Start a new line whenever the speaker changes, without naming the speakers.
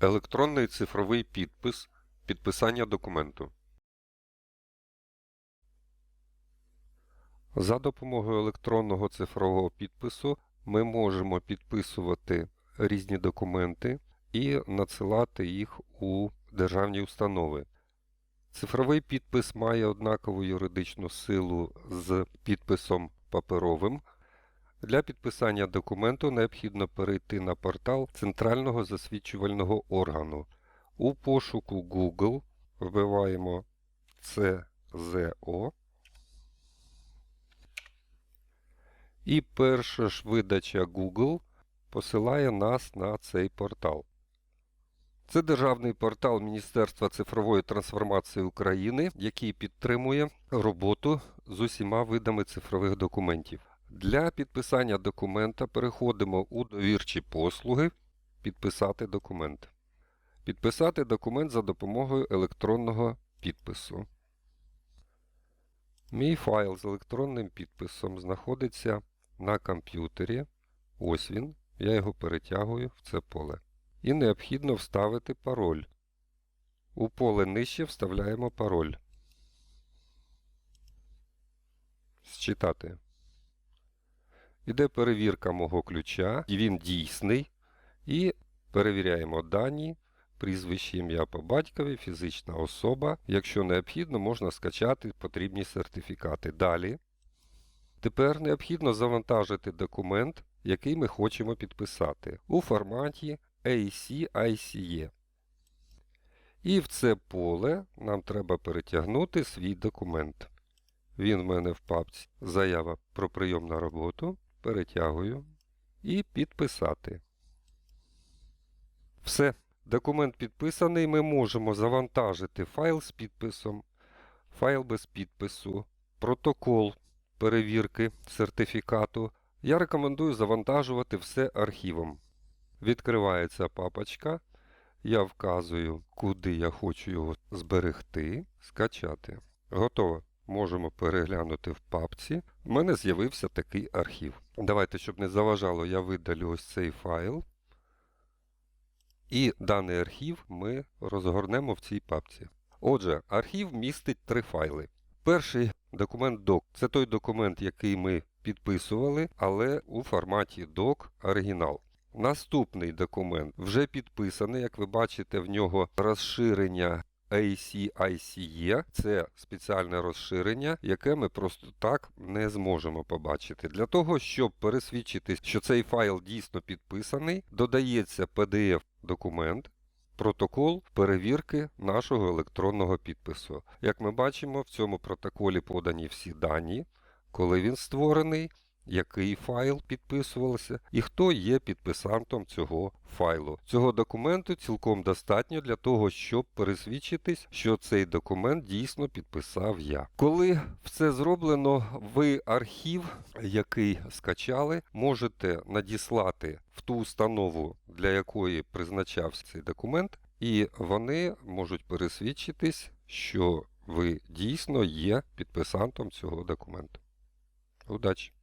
Електронний цифровий підпис підписання документу. За допомогою електронного цифрового підпису ми можемо підписувати різні документи і надсилати їх у державні установи. Цифровий підпис має однакову юридичну силу з підписом паперовим. Для підписання документу необхідно перейти на портал Центрального засвідчувального органу. У пошуку Google вбиваємо CZO. І перша ж видача Google посилає нас на цей портал. Це державний портал Міністерства цифрової трансформації України, який підтримує роботу з усіма видами цифрових документів. Для підписання документа переходимо у довірчі послуги Підписати документ. Підписати документ за допомогою електронного підпису. Мій файл з електронним підписом знаходиться на комп'ютері. Ось він. Я його перетягую в це поле. І необхідно вставити пароль. У поле нижче вставляємо пароль. Считати. Іде перевірка мого ключа, він дійсний. І перевіряємо дані, прізвище ім'я по батькові, фізична особа. Якщо необхідно, можна скачати потрібні сертифікати. Далі. Тепер необхідно завантажити документ, який ми хочемо підписати, у форматі ACICE. І в це поле нам треба перетягнути свій документ. Він в мене в папці Заява про прийом на роботу. Перетягую і підписати. Все. Документ підписаний. Ми можемо завантажити файл з підписом, файл без підпису, протокол перевірки сертифікату. Я рекомендую завантажувати все архівом. Відкривається папочка. Я вказую, куди я хочу його зберегти, скачати. Готово. Можемо переглянути в папці. У мене з'явився такий архів. Давайте, щоб не заважало, я видалю ось цей файл. І даний архів ми розгорнемо в цій папці. Отже, архів містить три файли. Перший документ DOC це той документ, який ми підписували, але у форматі DOC оригінал. Наступний документ вже підписаний, як ви бачите, в нього розширення ACICE. Це спеціальне розширення, яке ми просто так не зможемо побачити. Для того, щоб пересвідчитись, що цей файл дійсно підписаний, додається PDF-документ. Протокол перевірки нашого електронного підпису. Як ми бачимо, в цьому протоколі подані всі дані, коли він створений, який файл підписувався і хто є підписантом цього файлу. Цього документу цілком достатньо для того, щоб пересвідчитись, що цей документ дійсно підписав я. Коли все зроблено, ви архів, який скачали, можете надіслати в ту установу, для якої призначався цей документ, і вони можуть пересвідчитись, що ви дійсно є підписантом цього документу. Удачі!